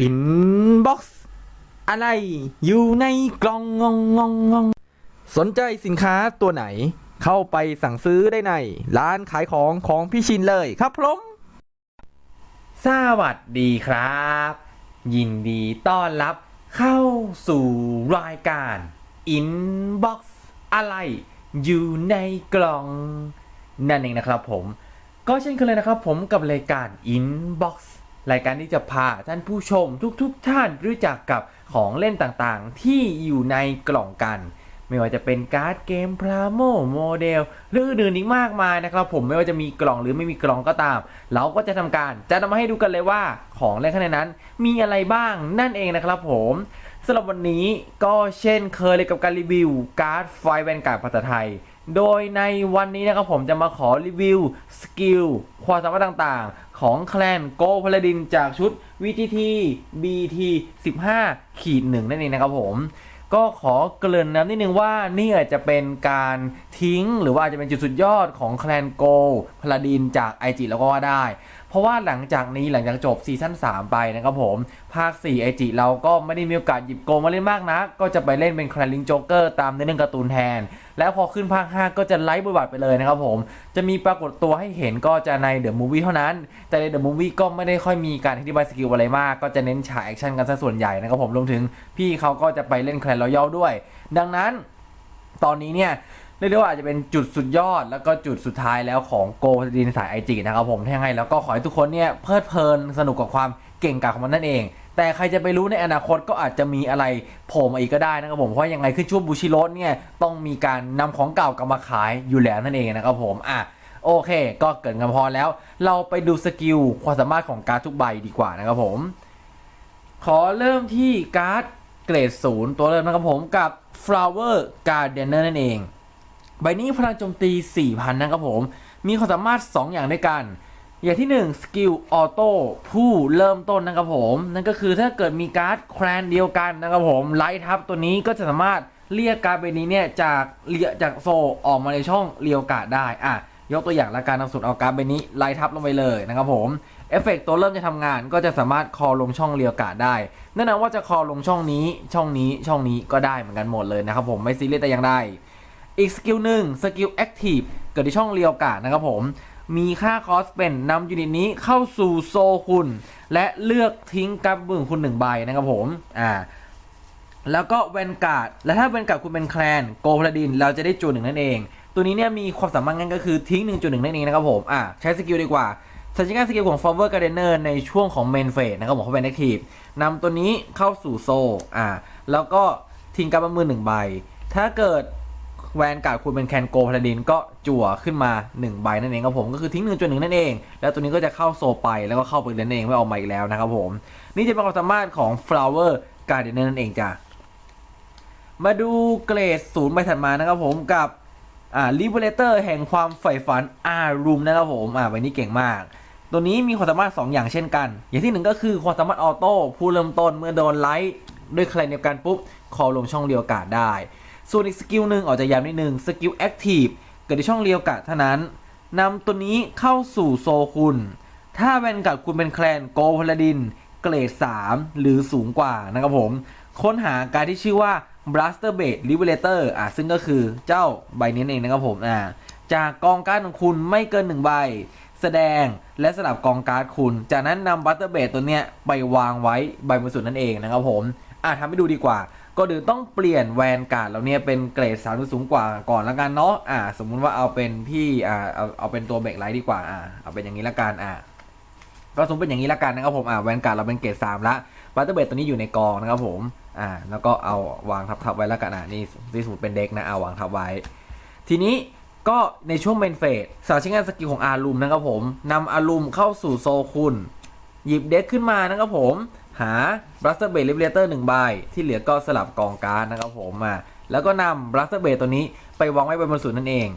อินบ็อกซ์อะไรอยู่ในกล่องงองงองงองสนใจสินค้าตัวไหน เข้าไปสั่งซื้อได้ใน ร้านขายของของพี่ชินเลยครับผมสวัสดีครับ ยินดีต้อนรับเข้าสู่รายการ Inbox อะไรอยู่ในกล่อง นั่นเองนะครับผม ก็เช่นเคยเลยนะครับผมกับรายการ Inbox รายการที่จะพาท่านผู้ชมทุกๆทท่านรู้จักกับของเล่นต่างๆ ที่อยู่ในกล่องกัน ไม่ว่าจะเป็นการ์ดเกมพลาโมโมเดลหรืออื่นอีกมากมายนะครับ ผมไม่ว่าจะมีกล่องหรือไม่มีกล่องก็ตาม เราก็จะทำการจะนำมาให้ดูกันเลยว่าของเล่นข้างในนั้น มีอะไรบ้างนั่นเองนะครับ ผมสำหรับวันนี้ก็เช่นเคยเลยกับการรีวิวการ์ดไฟแวนการ์ดภาษาไทย โดยในวันนี้นะครับผมจะมาขอรีวิวสกิลความสามารถต่างๆ ของแคลนโกพลดินจากชุด VGT BT 15ขีดหนึ่งนั่นเองนะครับผมก็ขอเกริ่นนำนิดนึงว่านี่อาจจะเป็นการทิ้งหรือว่าอาจจะเป็นจุดสุดยอดของแคลนโกพลาดินจากไอจิแล้วก็ว่าได้ เพราะว่าหลังจากนี้หลังจากจบซีซั่น3 ไปนะครับผม ภาค 4 ไอจิเราก็ไม่ได้มีโอกาสหยิบโกมาเล่นมากนะ ก็จะไปเล่นเป็นแคลนลิงโจ๊กเกอร์ตามในเรื่องการ์ตูนแทน แล้วพอขึ้นภาค 5 ก็จะไล่บทบาทไปเลยนะครับผม จะมีปรากฏตัวให้เห็นก็จะในเดอะมูฟวี่เท่านั้น แต่ในเดอะมูฟวี่ก็ไม่ได้ค่อยมีการอธิบายสกิลอะไรมาก ก็จะเน้นฉายแอคชั่นกันซะส่วนใหญ่นะครับผมรวมถึงพี่เขาก็จะไปเล่นแคลนรอยัลด้วย ดังนั้น ตอนนี้เนี่ยเรียกได้ว่าอาจจะเป็นจุดสุดยอดแล้วก็จุดสุดท้ายแล้วของโกดินสายไอจีนะครับผมถ้ายังไงแล้วก็ขอให้ทุกคนเนี่ยเพลิดเพลินสนุกกับความเก่งกาจของมันนั่นเอง แต่ใครจะไปรู้ในอนาคตก็อาจจะมีอะไรโผล่มาอีกก็ได้นะครับผมเพราะยังไงขึ้นช่วงบูชิโรสเนี่ยต้องมีการนำของเก่ากลับมาขายอยู่แล้วนั่นเองนะครับผมอะโอเค ก็เกิดกันพอแล้ว เราไปดูสกิลความสามารถของการดทุกใบดีกว่านะครับผม ขอเริ่มที่การ์ดเกรดศูนย์ตัวเริ่มนะครับผมกับ Flower Gardener นั่นเอง ใบนี้พลังโจมตี 4,000 นะครับผม มีความสามารถ 2 อย่างด้วยกัน อย่างที่1สกิลออโต้ผู้เริ่มต้นนะครับผม นั่นก็คือถ้าเกิดมีการ์ดแครนเดียวกันนะครับผมไลท์ทับตัวนี้ก็จะสามารถเรียกการ์ดใบนี้เนี่ยจากเรียจากโซออกมาในช่องเรียวกาดได้อะยกตัวอย่างละการนำสุดเอาการ์ดใบนี้ไลท์ทับลงไปเลยนะครับผมเอฟเฟกต์ตัวเริ่มจะทำงานก็จะสามารถคอลงช่องเรียวกาดได้นั่นนะว่าจะคอลงช่องนี้ช่องนี้ช่องนี้ก็ได้เหมือนกันหมดเลยนะครับผมไม่ซีเรียสแต่อย่างใดอีกสกิลหนึ่งสกิลแอคทีฟเกิดที่ช่องเรียวกาดนะครับผม มีค่าคอสเป็นนำยูนิตนี้เข้าสู่โซคุณ และเลือกทิ้งกับบึ่งคุณหนึ่งใบนะครับผมอ่าแล้วก็แวนการ์ด และถ้าแวนการ์ดคุณเป็นแคลนโกพลาดิน เราจะได้จูนหนึ่งนั่นเอง ตัวนี้เนี่ยมีความสามารถงั้นก็คือทิ้ง1.1นั่นเองนะครับผม อ่าใช้สกิลดีกว่าสัญญาณสกิลของ Forward Gardener ในช่วงของ Main Phase นะครับผมเขาเป็น Active นำตัวนี้เข้าสู่โซ อ่า แล้วก็ทิ้งกับมือหนึ่งใบ ถ้าเกิด แวนการ์ดคุณเป็นแคนโกพลาดินก็จั่วขึ้นมา 1 ใบนั่นเองครับผมก็คือทิ้ง1นจุดหนึ่งนั่นเอง แล้วตัวนี้ก็จะเข้าโซไปแล้วก็เข้าไปเล่นเองไม่ออกมาอีกแล้วนะครับผม นี่จะเป็นความสามารถของ Flower Gardener นั่นเองจ้ะมาดูเกรดศูนย์ใบถัดมานะครับผมกับอ่า Liberator แห่งความใฝ่ฝันอารูมนะครับผมอ่าใบนี้เก่งมากตัวนี้มีความสามารถ 2 อย่างเช่นกัน อย่างที่หนึ่งก็คือความสามารถออโต้ผู้เริ่มต้นเมื่อโดนไลท์ด้วยใครเดียวกันปุ๊บคอลงช่องเรียวกาดได้ ส่วนอีกสกิลหนึ่งออกจะย้ำนิดนึงสกิลแอคทีฟเกิดในช่องเรียวกาดเท่านั้นนำตัวนี้เข้าสู่โซคุณ ถ้าแวนกัดคุณเป็นแคลนโกพลาดิน เกรด 3 หรือสูงกว่านะครับผม ค้นหาการที่ชื่อว่า Blaster Bait Liberator อะซึ่งก็คือเจ้าใบนี้เองนะครับผมอ่าจากกองการ์ดของคุณไม่เกิน 1 ใบ แสดงและสลับกองการ์ดคุณ จากนั้นนำ Blaster Bait ตัวเนี้ยไปวางไว้ใบบนสุดนั่นเองนะครับผม อะทำให้ดูดีกว่า ก็เดี๋ยวต้องเปลี่ยนแวนการ์ดเราเนี่ยเป็นเกรด3หรือสูงกว่าก่อนละกันเนาะอ่า สมมุติว่าเอาเป็นพี่อ่าเอาเอาเป็นตัวเบรกไลท์ดีกว่าอ่าเอาเป็นอย่างนี้ละกันอ่าก็สมมติเป็นอย่างนี้ละกันนะครับผมอ่าแวนการ์ดเราเป็นเกรดสามละบัตเตอร์เบดตัวนี้อยู่ในกองนะครับผมอ่าแล้วก็เอาวางทับๆไว้ล้วกันอ่านี่ที่สมมติเป็นเด็กนะเอาวางทับไว้ ทีนี้ก็ในช่วงเมนเฟสสาวใช้งานสกิลของอารุมนะครับผมนำอารุมเข้าสู่โซคุณ หยิบเด็กขึ้นมานะครับผม หาบัสเตอร์เบดลิเบเตอร์หนึ่งใบที่เหลือก็สลับกองการดนะครับผมมาแล้วก็นำบัสเตอร์เบดตัวนี้ไปวางไว้บนบนสุดนั่นเอง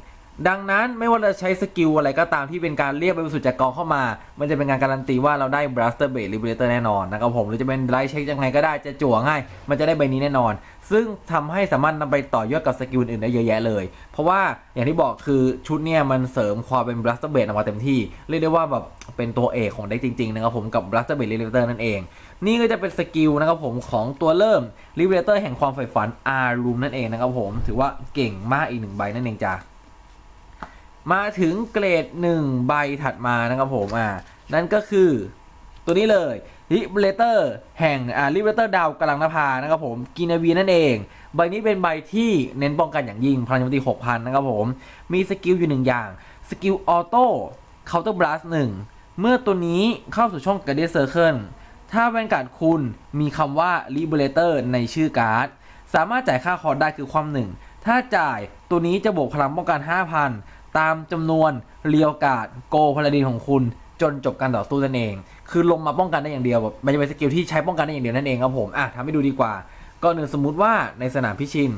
ดังนั้นไม่ว่าจะใช้สกิลอะไรก็ตามที่เป็นการเรียกไปสุดจากกองเข้ามา มันจะเป็นการการันตีว่าเราได้ Blaster Blade Liberator แน่นอนนะครับผมหรือจะเป็นไลท์เช็คยังไงก็ได้จะจั่วง่ายมันจะได้ใบนี้แน่นอน ซึ่งทำให้สามารถนำไปต่อยอดกับสกิลอื่นได้เยอะแยะเลย เพราะว่าอย่างที่บอกคือชุดเนี่ยมันเสริมความเป็น Blaster Blade ออกมาเต็มที่เรียกได้ว่าแบบเป็นตัวเอกของเด็กจริงๆนะครับผมกับ Blaster Blade Liberator นั่นเอง นี่ก็จะเป็นสกิลนะครับผมของตัวเริ่ม Liberator แห่งความใฝ่ฝัน R Room นั่นเองนะครับผมถือว่าเก่งมากอีกหนึ่งใบนั่นเองจ้ะมาถึงเกรด1ใบถัดมานะครับผมอ่านั่นก็คือตัวนี้เลย Liberator แห่งอ่า Liberator ดาวกำลังนภานะครับผมกินาวีนั่นเอง ใบนี้เป็นใบที่เน้นป้องกันอย่างยิ่งพลังโจมตี6,000นะครับผม มีสกิลอยู่หนึ่งอย่างสกิลออโต้เคาน์เตอร์บลัสหนึ่งเมื่อตัวนี้เข้าสู่ช่องกร์เดียเซอร์เคิล ถ้าแวนการ์ดคุณมีคำว่า Liberator ในชื่อการ์ด สามารถจ่ายค่าคอร์ดได้คือความหนึ่ง ถ้าจ่ายตัวนี้จะบวกพลังป้องกัน 5,000 ตามจำนวนเรียวกาดโกพลาดินของคุณจนจบการต่อสู้นั่นเอง คือลงมาป้องกันได้อย่างเดียวแบบมันจะเป็นสกิลที่ใช้ป้องกันได้อย่างเดียวนั่นเองครับผมอะทำให้ดูดีกว่าก็หนึ่งสมมุติว่าในสนามพิชิน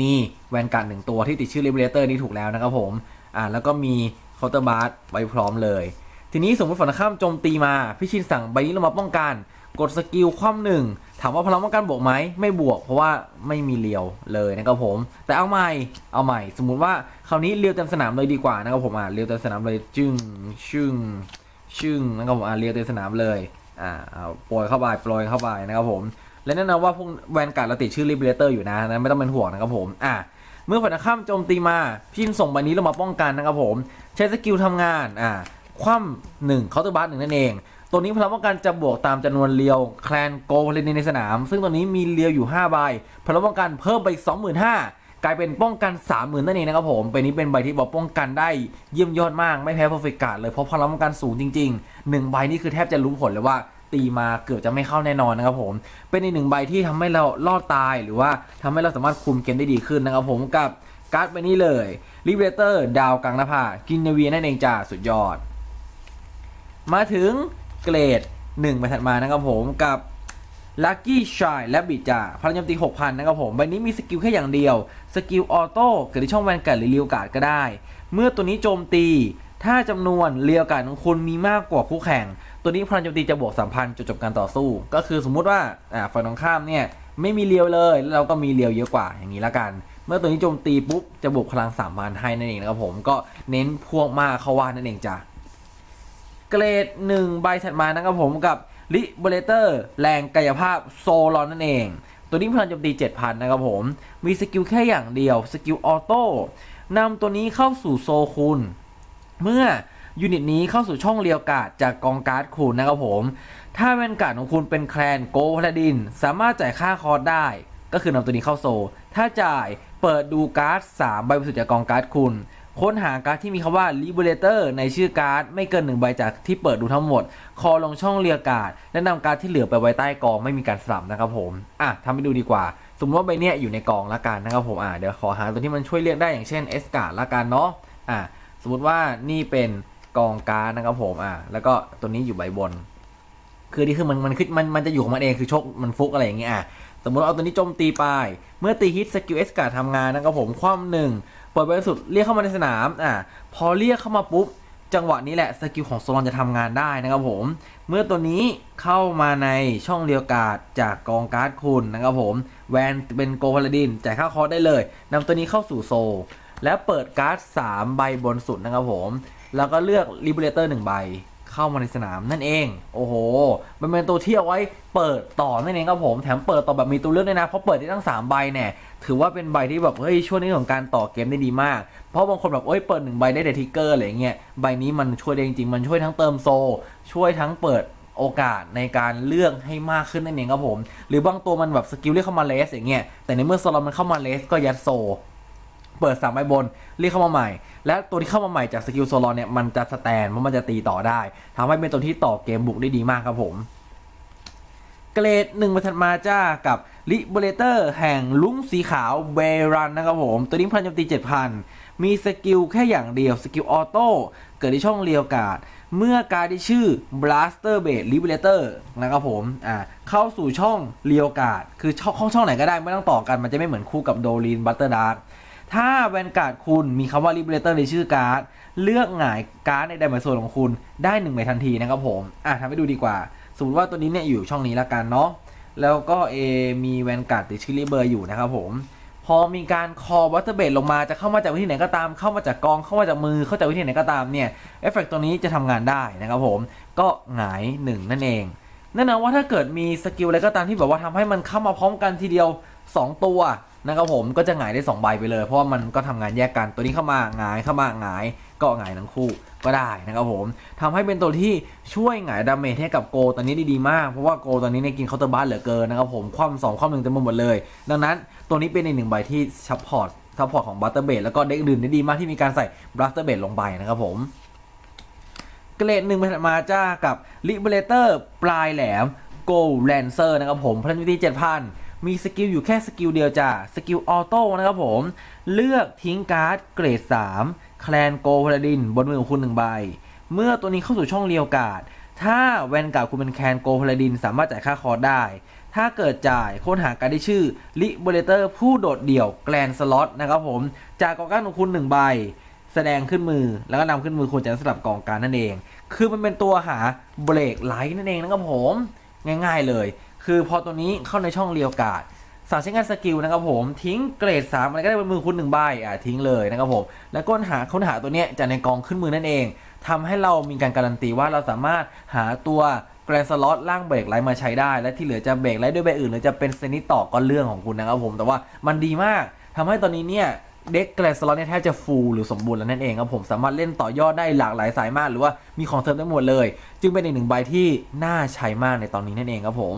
มีแวนการ์ดหนึ่งตัวที่ติดชื่อ Liberator นี่ถูกแล้วนะครับผมอ่าแล้วก็มีเคาน์เตอร์บาร์ไว้พร้อมเลย ทีนี้สมมติฝั่งข้ามโจมตีมาพิชินสั่งใบนี้ลงมาป้องกัน กดสกิลคว่ำหนึ่งถามว่าพลังป้องกันบวกไหมไม่บวก เพราะว่าไม่มีเลียวเลยนะครับผม แต่เอาใหม่เอาใหม่ สมมุติว่าคราวนี้เลียวเต็มสนามเลยดีกว่านะครับผมอะเลียวเต็มสนามเลยจึงชึ่งชึ่งนะครับผมอะเลียวเต็มสนามเลยอ่าเอาโปรยเข้าไปโปรยเข้าไปนะครับผม และแน่นอนว่าพวกแวนการ์ดเราติดชื่อ Liberator อยู่นะนะไม่ต้องเป็นห่วงนะครับผมอะเมื่อฝ่ายตรงข้ามโจมตีมาพินส่งใบนี้ลงมาป้องกันนะครับผม ใช้สกิลทำงานอ่า คว่ำหนึ่งเคาน์เตอร์บาร์หนึ่งนั่นเอง ตัวนี้พลังป้องกันจะบวกตามจำนวนเลียวแคลนโกพลินในสนาม ซึ่งตัวนี้มีเลียวอยู่5ใบพลังป้องกันเพิ่มไปอีก25,000กลายเป็นป้องกัน 30,000นั่นเองนะครับผมเป็นนี้เป็นใบที่บอกป้องกันได้เยี่ยมยอดมากไม่แพ้ Perfect Card เลยเพราะพลังป้องกันสูงจริงๆหนึ่งใบนี่คือแทบจะรู้ผลเลยว่าตีมาเกือบจะไม่เข้าแน่นอนนะครับผม เป็นอีกหนึ่งใบที่ทำให้เรารอดตายหรือว่าทำให้เราสามารถคุมเกมได้ดีขึ้นนะครับผมกับการ์ดใบนี้เลย Liberator ดาวกลางน้าผากินเนวีนั่นเองจ้าสุดยอด มาถึงเกรด1ไปถัดมานะครับผมกับ Lucky Shine และบิจ่าพลังโจมตี 6,000 นะครับผม ใบนี้มีสกิลแค่อย่างเดียว สกิลออโต้เกิดที่ช่องแวนการ์ดหรือเรียวการ์ดก็ได้ เมื่อตัวนี้โจมตี ถ้าจำนวนเรียวการ์ดของคุณมีมากกว่าคู่แข่ง ตัวนี้พลังโจมตีจะบวก3,000จนจบการต่อสู้ ก็คือสมมุติว่าอ่าฝ่ายตรงข้ามเนี่ยไม่มีเรียวเลย แล้วเราก็มีเรียวเยอะกว่าอย่างนี้ละกัน เมื่อตัวนี้โจมตีปุ๊บจะบวกพลัง3,000ให้นั่นเองนะครับผม ก็เน้นพวกมากเข้าว่านั่นเองจ้ะ เกรด 1 ใบถัดมานะครับผมกับ Liberator แรงกายภาพโซลอนนั่นเอง ตัวนี้พลังโจมตี 7,000 นะครับผม มีสกิลแค่อย่างเดียว สกิลออโต้นำตัวนี้เข้าสู่โซคุณ เมื่อยูนิตนี้เข้าสู่ช่องเรียวกาดจากกองการ์ดคุณนะครับผม ถ้าแวนการ์ดของคุณเป็นแคลนโกพลาดิน สามารถจ่ายค่าคอร์สได้ ก็คือนำตัวนี้เข้าโซ ถ้าจ่ายเปิดดูการ์ด3ใบบริสุทธิ์จากกองการ์ดคุณ ค้นหาการ์ดที่มีคำว่า Liberator ในชื่อการ์ดไม่เกินหนึ่งใบจากที่เปิดดูทั้งหมด คอลงช่องเรียการ์ดและนำการ์ดที่เหลือไปไว้ใต้กองไม่มีการสลับนะครับผม อะทำให้ดูดีกว่า สมมติว่าใบเนี้ยอยู่ในกองละกันนะครับผม อะเดี๋ยวขอหาตัวที่มันช่วยเรียกได้อย่างเช่น S การ์ดละกันเนาะ อะสมมติว่านี่เป็นกองการ์ดนะครับผม อะแล้วก็ตัวนี้อยู่ใบบน คือนี่คือมันมันคือมันมันจะอยู่ของมันเองคือโชคมันฟุกอะไรอย่างเงี้ยอะสมมติเอาตัวนี้โจมตีไป เมื่อตีฮิตสกิลเอสการ์ดทำงานนะครับผมคว่ำหนึ่ง เปิดไปสุดเรียกเข้ามาในสนามอะพอเรียกเข้ามาปุ๊บจังหวะนี้แหละสกิลของโซลอนจะทำงานได้นะครับผม เมื่อตัวนี้เข้ามาในช่องเรียวกาดจากกองการ์ดคุณนะครับผม แวนเป็นโกพาลาดินจ่ายค่าคอร์สได้เลยนำตัวนี้เข้าสู่โซลและเปิดการ์ด 3 ใบบนสุดนะครับผม แล้วก็เลือกลิเบเลเตอร์หนึ่งใบ เข้ามาในสนามนั่นเอง โอ้โห มันเป็นตัวที่เอาไว้เปิดต่อนั่นเองครับผม แถมเปิดต่อแบบมีตัวเลือกด้วยนะ เพราะเปิดได้ทั้ง 3 ใบเนี่ยถือว่าเป็นใบที่แบบเฮ้ยช่วยในเรื่องของการต่อเกมได้ดีมาก เพราะบางคนแบบเอ้ยเปิดหนึ่งใบได้แต่ทิกเกอร์อะไรเงี้ย ใบนี้มันช่วยได้จริงๆ มันช่วยทั้งเติมโซ ช่วยทั้งเปิดโอกาสในการเลือกให้มากขึ้นนั่นเองครับผม หรือบางตัวมันแบบสกิลเรียกเข้ามาเลสอย่างเงี้ย แต่ในเมื่อโซลอนมันเข้ามาเลสก็ยัดโซ เปิดสามใบบนเรียกเข้ามาใหม่ และตัวที่เข้ามาใหม่จากสกิลโซลอนเนี่ยมันจะสแตนเพราะมันจะตีต่อได้ทำให้เป็นตัวที่ต่อเกมบุกได้ดีมากครับผมเกรดหนึ่งมาถัดมาจ้ากับ Liberator แห่งลุ้งสีขาวเบรันนะครับผม ตัวนี้พลังโจมตี 7,000 มีสกิลแค่อย่างเดียว สกิลออโต้เกิดที่ช่องเรียวกาด เมื่อการดที่ชื่อ Blaster b a s e Liberator นะครับผมอ่าเข้าสู่ช่องเรียวกาด คือช่องช่องไหนก็ได้ไม่ต้องต่อกันมันจะไม่เหมือนคู่กับโดลินบัตเตอร์ดาร์ ถ้าแวนการ์ดคุณมีคำว่า Liberator ในชื่อการ์ด เลือกหงายการ์ดในไดเมนด์โซนของคุณได้หนึ่งใบทันทีนะครับผม อะทำให้ดูดีกว่า สมมติว่าตัวนี้เนี่ยอยู่ช่องนี้ละกันเนาะ แล้วก็เอมีแวนการ์ดติดชื่อริเบอร์อยู่นะครับผม พอมีการคอวัตเตอร์เบดลงมาจะเข้ามาจากวิธีไหนก็ตาม เข้ามาจากกอง เข้ามาจากมือ เข้าจากวิธีไหนก็ตามเนี่ย เอฟเฟกตัวนี้จะทำงานได้นะครับผม ก็หงายหนึ่งนั่นเองนั่นนะว่าถ้าเกิดมีสกิลอะไรก็ตามที่แบบว่าทำให้มันเข้ามาพร้อมกันทีเดียว 2 ตัว นะครับผมก็จะหงายได้2ใบไปเลย เพราะว่ามันก็ทำงานแยกกันตัวนี้เข้ามาหงายเข้ามาหงาย ก็หงายทั้งคู่ก็ได้นะครับผมทำให้เป็นตัวที่ช่วยหงายดาเมจให้กับโกตอนนี้ได้ดีมาก เพราะว่าโกตอนนี้เนี่ยกินเคาน์เตอร์บ้านเหลือเกินนะครับผมคว่ำสองคว่ำหนึ่งเต็มหมดเลย ดังนั้นตัวนี้เป็นอีกหนึ่งใบที่ซัพพอร์ตซัพพอร์ตของบัตเตอร์เบดแล้วก็เด็กอื่นได้ดีมากที่มีการใส่บัตเตอร์เบดลงไปนะครับผมเกรดหนึ่งเป็นมาจ้ากับ Liberator ปลายแหลม Go Lancer นะครับผมพลังวิธี7,000 มีสกิลอยู่แค่สกิลเดียวจ้าสกิลออโต้นะครับผม เลือกทิ้งการ์ดเกรด 3 แคลนโกพลาดิน บนมือของคุณหนึ่งใบ เมื่อตัวนี้เข้าสู่ช่องเรียวการ์ดถ้าแวนการ์ดคุณเป็นแคนโกพลาดิน สามารถจ่ายค่าคอร์สได้ ถ้าเกิดจ่ายค้นหาการไดที่ชื่อ Liberator ผู้โดดเดี่ยวแกลนสล็อตนะครับผม จากกองการดของคุณหนึ่งใบแสดงขึ้นมือแล้วก็นำขึ้นมือควรจะสลับกองการนั่นเอง คือมันเป็นตัวหาเบรกไลท์นั่นเองนะครับผม ง่ายๆเลย คือพอตัวนี้เข้าในช่องเรียวกาดสามารถใช้งานสกิลนะครับผมทิ้งเกรด 3 อะไรก็ได้บนมือคุณหนึ่งใบอะทิ้งเลยนะครับผมแล้วก็หาค้นหาตัวเนี้ยจากในกองขึ้นมือนั่นเองทำให้เรามีการการันตีว่าเราสามารถหาตัวแกรนสล็อตล่างเบรกไลท์มาใช้ได้ และที่เหลือจะเบรกไลท์ด้วยใบอื่น หรือจะเป็นเซนิตต่อก็เรื่องของคุณนะครับผมแต่ว่ามันดีมากทำให้ตอนนี้เนี่ยเด็กแกรนสล็อตเนี่ยแทบจะฟูลหรือสมบูรณ์แล้วนั่นเองครับผมสามารถเล่นต่อยอดได้หลากหลายสายมาก หรือว่ามีของเสริมได้หมดเลย จึงเป็นอีกหนึ่งใบที่น่าใช้มากในตอนนี้นั่นเองครับผม